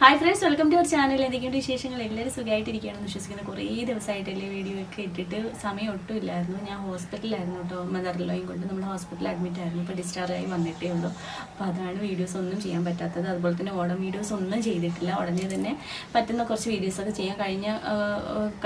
Hi friends welcome to our channel എന്തെങ്കിലും വിശേഷങ്ങൾ? എല്ലാവരും സുഖമായിട്ടിരിക്കുകയാണെന്ന് വിശ്വസിക്കുന്നു. കുറേ ദിവസമായിട്ടല്ലേ വീഡിയോ ഒക്കെ ഇട്ടിട്ട് സമയം ഒട്ടും ഇല്ലായിരുന്നു. ഞാൻ ഹോസ്പിറ്റലിലായിരുന്നു കേട്ടോ മദറിലോയും കൊണ്ട് നമ്മൾ ഹോസ്പിറ്റലിൽ അഡ്മിറ്റ് ആയിരുന്നു. ഇപ്പോൾ ഡിസ്ചാർജ് ആയി വന്നിട്ടേ ഉള്ളൂ. അപ്പോൾ അതാണ് വീഡിയോസ് ഒന്നും ചെയ്യാൻ പറ്റാത്തത്. അതുപോലെ തന്നെ ഓടം വീഡിയോസ് ഒന്നും ചെയ്തിട്ടില്ല. ഉടനെ തന്നെ പറ്റുന്ന കുറച്ച് വീഡിയോസൊക്കെ ചെയ്യാൻ കഴിഞ്ഞ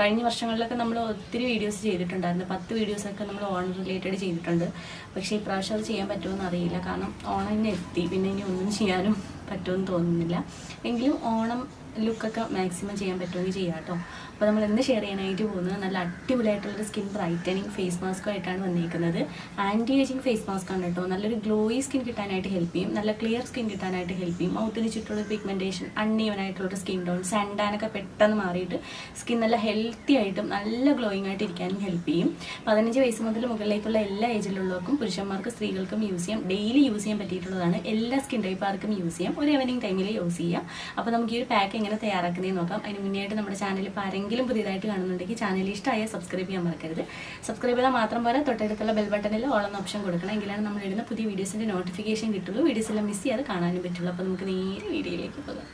കഴിഞ്ഞ വർഷങ്ങളിലൊക്കെ നമ്മൾ ഒത്തിരി വീഡിയോസ് ചെയ്തിട്ടുണ്ടായിരുന്നു. പത്ത് വീഡിയോസൊക്കെ നമ്മൾ ഓണം റിലേറ്റഡ് ചെയ്തിട്ടുണ്ട്. പക്ഷേ ഇപ്രാവശ്യം അത് ചെയ്യാൻ പറ്റുമെന്ന് അറിയില്ല. കാരണം ഓണം തന്നെ എത്തി. പിന്നെ ഇനി ഒന്നും ചെയ്യാനും പറ്റുമെന്ന് തോന്നുന്നില്ല. എങ്കിലും ഓണം ലുക്കൊക്കെ മാക്സിമം ചെയ്യാൻ പറ്റുമെങ്കിൽ ചെയ്യാം കേട്ടോ. അപ്പോൾ നമ്മൾ എന്ത് ഷെയർ ചെയ്യാനായിട്ട് പോകുന്നത് നല്ല അടിപൊളിയായിട്ടുള്ളൊരു സ്കിൻ ബ്രൈറ്റനിങ് ഫേസ് മാസ്ക് ആയിട്ടാണ് വന്നിരിക്കുന്നത് ആന്റി ഏജിങ് ഫേസ് മാസ്ക് ആണ് കേട്ടോ. നല്ലൊരു ഗ്ലോയി സ്കിൻ കിട്ടാനായിട്ട് ഹെൽപ്പ് ചെയ്യും. നല്ല ക്ലിയർ സ്കിൻ കിട്ടാനായിട്ട് ഹെൽപ്പ് ചെയ്യും. മൗത്തിന് ചുറ്റുള്ള പിഗ്മെന്റേഷൻ അൺഈവൻ ആയിട്ടുള്ള സ്കിൻ ടോൺ സെൻഡാനൊക്കെ പെട്ടെന്ന് മാറിയിട്ട് സ്കിൻ നല്ല ഹെൽത്തി ആയിട്ടും നല്ല ഗ്ലോയിങ് ആയിട്ട് ഇരിക്കാനും ഹെൽപ്പ് ചെയ്യും. പതിനഞ്ച് വയസ്സ് മുതൽ മുകളിലേക്കുള്ള എല്ലാ ഏജിലുള്ളവർക്കും പുരുഷന്മാർക്ക് സ്ത്രീകൾക്കും യൂസ് ചെയ്യാം. ഡെയിലി യൂസ് ചെയ്യാൻ പറ്റിയിട്ടുള്ളതാണ്. എല്ലാ സ്കിൻ ടൈപ്പാർക്കും യൂസ് ചെയ്യാം. ഒരു ഈവനിങ് ടൈമിൽ യൂസ് ചെയ്യാം. അപ്പോൾ നമുക്ക് ഈ ഒരു പാക്ക് എങ്ങനെ തയ്യാറാക്കുന്നതെന്ന് നോക്കാം. അതിന് മുന്നേ ആയിട്ട് നമ്മുടെ ചാനൽ ഇപ്പോൾ ആരെങ്കിലും പുതിയതായിട്ട് കാണുന്നുണ്ടെങ്കിൽ ചാനൽ ഇഷ്ടമായ സബ്സ്ക്രൈബ് ചെയ്യാൻ മറക്കരുത്. സബ്സ്ക്രൈബ് ചെയ്താൽ മാത്രം പോലെ തൊട്ടടുത്തുള്ള ബെൽ ബട്ടണിൽ എന്ന ഓപ്ഷൻ കൊടുക്കണം. എങ്കിലാണ് നമ്മൾ ഇടുന്ന പുതിയ വീഡിയോസിന്റെ നോട്ടിഫിക്കേഷൻ കിട്ടുള്ളൂ. വീഡിയോസ് എല്ലാം മിസ് ചെയ്യാതെ കാണാനും പറ്റുള്ളൂ. അപ്പോൾ നമുക്ക് നേരെ വീഡിയോയിലേക്ക് പോകാം.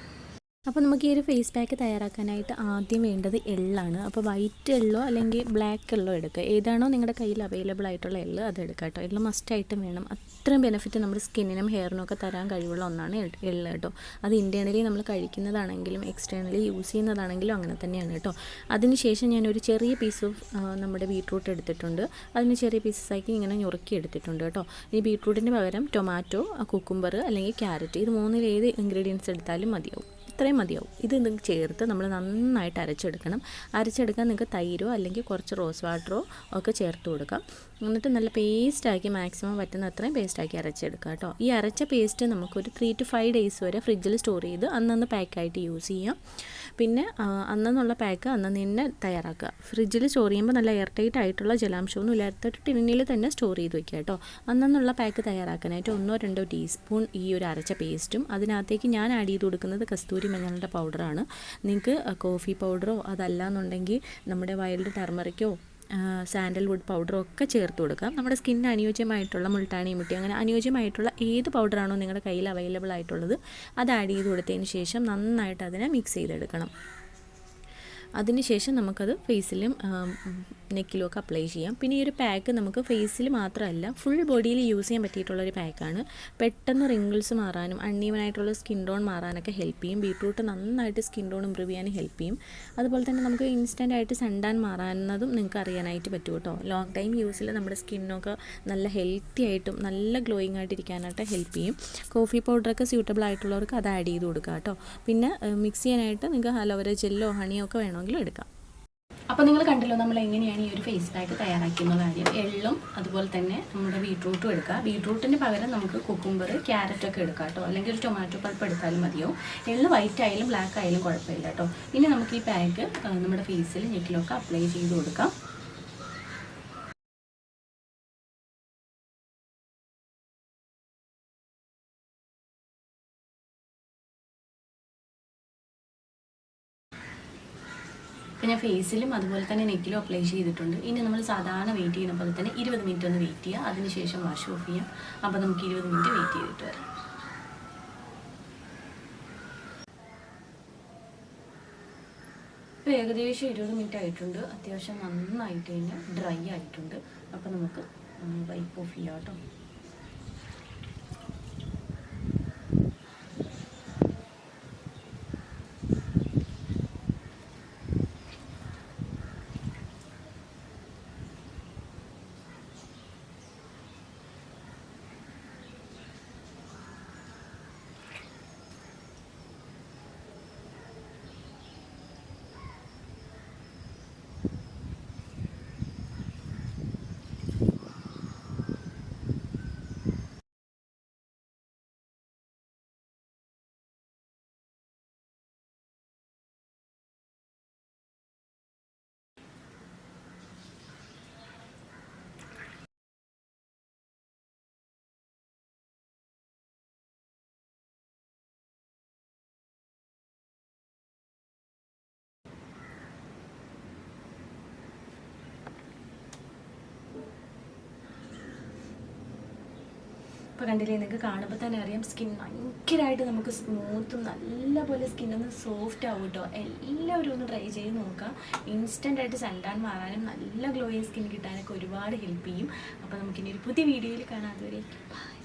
അപ്പോൾ നമുക്ക് ഈ ഒരു ഫേസ് പാക്ക് തയ്യാറാക്കാനായിട്ട് ആദ്യം വേണ്ടത് എള്ളാണ് അപ്പോൾ വൈറ്റ് എള്ളോ അല്ലെങ്കിൽ ബ്ലാക്ക് എള്ളോ എടുക്കുക. ഏതാണോ നിങ്ങളുടെ കയ്യിൽ അവൈലബിൾ ആയിട്ടുള്ള എള്ള് അത് എടുക്കുക കേട്ടോ. എള്ള് മസ്റ്റായിട്ടും വേണം. അത്രയും ബെനിഫിറ്റ് നമ്മുടെ സ്കിന്നിനും ഹെയറിനും ഒക്കെ തരാൻ കഴിവുള്ള ഒന്നാണ് എള്ള് കേട്ടോ. അത് ഇന്റേർണലി നമ്മൾ കഴിക്കുന്നതാണെങ്കിലും എക്സ്റ്റേണലി യൂസ് ചെയ്യുന്നതാണെങ്കിലും അങ്ങനെ തന്നെയാണ് കേട്ടോ. അതിനുശേഷം ഞാനൊരു ചെറിയ പീസ് ഓഫ് നമ്മുടെ ബീട്രൂട്ട് എടുത്തിട്ടുണ്ട്. അതിന് ചെറിയ പീസസ് ആക്കി ഇങ്ങനെ ഞുറുക്കി എടുത്തിട്ടുണ്ട് കേട്ടോ. ഈ ബീട്രൂട്ടിന്റെ പകരം ടൊമാറ്റോ കുക്കുംബർ അല്ലെങ്കിൽ ക്യാരറ്റ് ഇത് മൂന്നിൽ ഏത് ഇൻഗ്രീഡിയൻസ് എടുത്താലും മതിയാവും. ഇത്രയും മതിയാവും. ഇത് നിങ്ങൾക്ക് ചേർത്ത് നമ്മൾ നന്നായിട്ട് അരച്ചെടുക്കണം. അരച്ചെടുക്കാൻ നിങ്ങൾക്ക് തൈരോ അല്ലെങ്കിൽ കുറച്ച് റോസ് വാട്ടറോ ഒക്കെ ചേർത്ത് കൊടുക്കാം. എന്നിട്ട് നല്ല പേസ്റ്റാക്കി മാക്സിമം പറ്റുന്ന അത്രയും പേസ്റ്റാക്കി അരച്ചെടുക്കുക കേട്ടോ. ഈ അരച്ച പേസ്റ്റ് നമുക്കൊരു ത്രീ ടു ഫൈവ് ഡേയ്സ് വരെ ഫ്രിഡ്ജിൽ സ്റ്റോർ ചെയ്ത് അന്നന്ന് പാക്കായിട്ട് യൂസ് ചെയ്യാം. പിന്നെ അന്നന്നുള്ള പാക്ക് അന്നന്ന് തന്നെ തയ്യാറാക്കുക. ഫ്രിഡ്ജിൽ സ്റ്റോർ ചെയ്യുമ്പോൾ നല്ല എയർ ടൈറ്റ് ആയിട്ടുള്ള ജലാംശമൊന്നും ഇല്ലാത്ത ടിന്നിൽ തന്നെ സ്റ്റോർ ചെയ്ത് വെക്കുക കേട്ടോ. അന്നെന്നുള്ള പാക്ക് തയ്യാറാക്കാനായിട്ട് ഒന്നോ രണ്ടോ ടീസ്പൂൺ ഈ ഒരു അരച്ച പേസ്റ്റും അതിനകത്തേക്ക് ഞാൻ ആഡ് ചെയ്ത് കൊടുക്കുന്നത് കസ്തൂരി മഞ്ഞളുടെ പൗഡറാണ്. നിങ്ങൾക്ക് കോഫി പൗഡറോ അതല്ല എന്നുണ്ടെങ്കിൽ നമ്മുടെ വൈൽഡ് ടർമറിക്കോ സാൻഡൽവുഡ് പൗഡറോ ഒക്കെ ചേർത്ത് കൊടുക്കാം. നമ്മുടെ സ്കിന്നിന് അനുയോജ്യമായിട്ടുള്ള മുൾട്ടാണി മുട്ടി അങ്ങനെ അനുയോജ്യമായിട്ടുള്ള ഏത് പൗഡറാണോ നിങ്ങളുടെ കയ്യിൽ അവൈലബിൾ ആയിട്ടുള്ളത് അത് ആഡ് ചെയ്ത് കൊടുത്തതിന് ശേഷം നന്നായിട്ട് അതിനെ മിക്സ് ചെയ്തെടുക്കണം. അതിനുശേഷം നമുക്കത് ഫേസിലും നെക്കിലും ഒക്കെ അപ്ലൈ ചെയ്യാം. പിന്നെ ഈ ഒരു പാക്ക് നമുക്ക് ഫേസിൽ മാത്രമല്ല ഫുൾ ബോഡിയിൽ യൂസ് ചെയ്യാൻ പറ്റിയിട്ടുള്ളൊരു പാക്കാണ് പെട്ടെന്ന് റിങ്കിൾസ് മാറാനും അൺഈവൻ ആയിട്ടുള്ള സ്കിൻ ടോൺ മാറാനൊക്കെ ഹെൽപ്പ് ചെയ്യും. ബീട്രൂട്ട് നന്നായിട്ട് സ്കിൻ ടോൺ ഇമ്പ്രൂവ് ചെയ്യാൻ ഹെൽപ്പ് ചെയ്യും. അതുപോലെ തന്നെ നമുക്ക് ഇൻസ്റ്റന്റ് ആയിട്ട് സൺടാൻ മാറാനതും നിങ്ങൾക്ക് അറിയാനായിട്ട് പറ്റും കേട്ടോ. ലോങ് ടൈം യൂസിൽ നമ്മുടെ സ്കിന്നൊക്കെ നല്ല ഹെൽത്തി ആയിട്ടും നല്ല ഗ്ലോയിങ് ആയിട്ട് ഇരിക്കാനായിട്ട് ഹെൽപ്പ് ചെയ്യും കോഫി പൗഡറൊക്കെ സ്യൂട്ടബിൾ ആയിട്ടുള്ളവർക്ക് അത് ആഡ് ചെയ്ത് കൊടുക്കുക കേട്ടോ. പിന്നെ മിക്സ് ചെയ്യാനായിട്ട് നിങ്ങൾക്ക് അലോവേര ജെല്ലോ ഹണിയോ ഒക്കെ വേണമെങ്കിലും എടുക്കാം. അപ്പോൾ നിങ്ങൾ കണ്ടല്ലോ നമ്മൾ എങ്ങനെയാണ് ഈ ഒരു ഫേസ് പാക്ക് തയ്യാറാക്കുന്ന കാര്യം. എള്ളും അതുപോലെ തന്നെ നമ്മുടെ ബീട്രൂട്ടും എടുക്കുക. ബീട്രൂട്ടിന് പകരം നമുക്ക് കുക്കുംബർ ക്യാരറ്റ് ഒക്കെ എടുക്കാം കേട്ടോ. അല്ലെങ്കിൽ ഒരു ടൊമാറ്റോ പൾപ്പ് എടുത്താലും മതിയോ. എള്ള് വൈറ്റ് ആയാലും ബ്ലാക്ക് ആയാലും കുഴപ്പമില്ല കേട്ടോ. ഇനി നമുക്ക് ഈ പാക്ക് നമ്മുടെ ഫേസിൽ ഞെട്ടിലൊക്കെ അപ്ലൈ ചെയ്ത് കൊടുക്കാം. ഇപ്പം ഞാൻ ഫേസിലും അതുപോലെ തന്നെ നെക്കിലും അപ്ലൈ ചെയ്തിട്ടുണ്ട്. ഇനി നമ്മൾ സാധാരണ വെയിറ്റ് ചെയ്യുന്ന പോലെ തന്നെ ഇരുപത് മിനിറ്റ് ഒന്ന് വെയിറ്റ് ചെയ്യുക അതിനുശേഷം വാഷ് ഓഫ് ചെയ്യാം. അപ്പോൾ നമുക്ക് ഇരുപത് മിനിറ്റ് വെയിറ്റ് ചെയ്തിട്ട് വരാം. ഇപ്പോൾ ഏകദേശം ഇരുപത് മിനിറ്റ് ആയിട്ടുണ്ട്. അത്യാവശ്യം നന്നായിട്ട് തന്നെ ഡ്രൈ ആയിട്ടുണ്ട്. അപ്പോൾ നമുക്ക് വൈപ്പ് ഓഫ് ചെയ്യാം കേട്ടോ. ഇപ്പോൾ കണ്ടില്ലേ നിങ്ങൾക്ക് കാണുമ്പോൾ തന്നെ അറിയാം സ്കിൻ ഭയങ്കരമായിട്ട് നമുക്ക് സ്മൂത്തും നല്ലപോലെ സ്കിന്നൊന്ന് സോഫ്റ്റ് ആവും കേട്ടോ എല്ലാവരും ഒന്ന് ട്രൈ ചെയ്ത് നോക്കാം. ഇൻസ്റ്റന്റ് ആയിട്ട് സൺടാൻ മാറാനും നല്ല ഗ്ലോയിങ് സ്കിൻ കിട്ടാനൊക്കെ ഒരുപാട് ഹെൽപ്പ് ചെയ്യും. അപ്പോൾ നമുക്കിനി ഒരു പുതിയ വീഡിയോയിൽ കാണാം. അതുവരെ ബൈ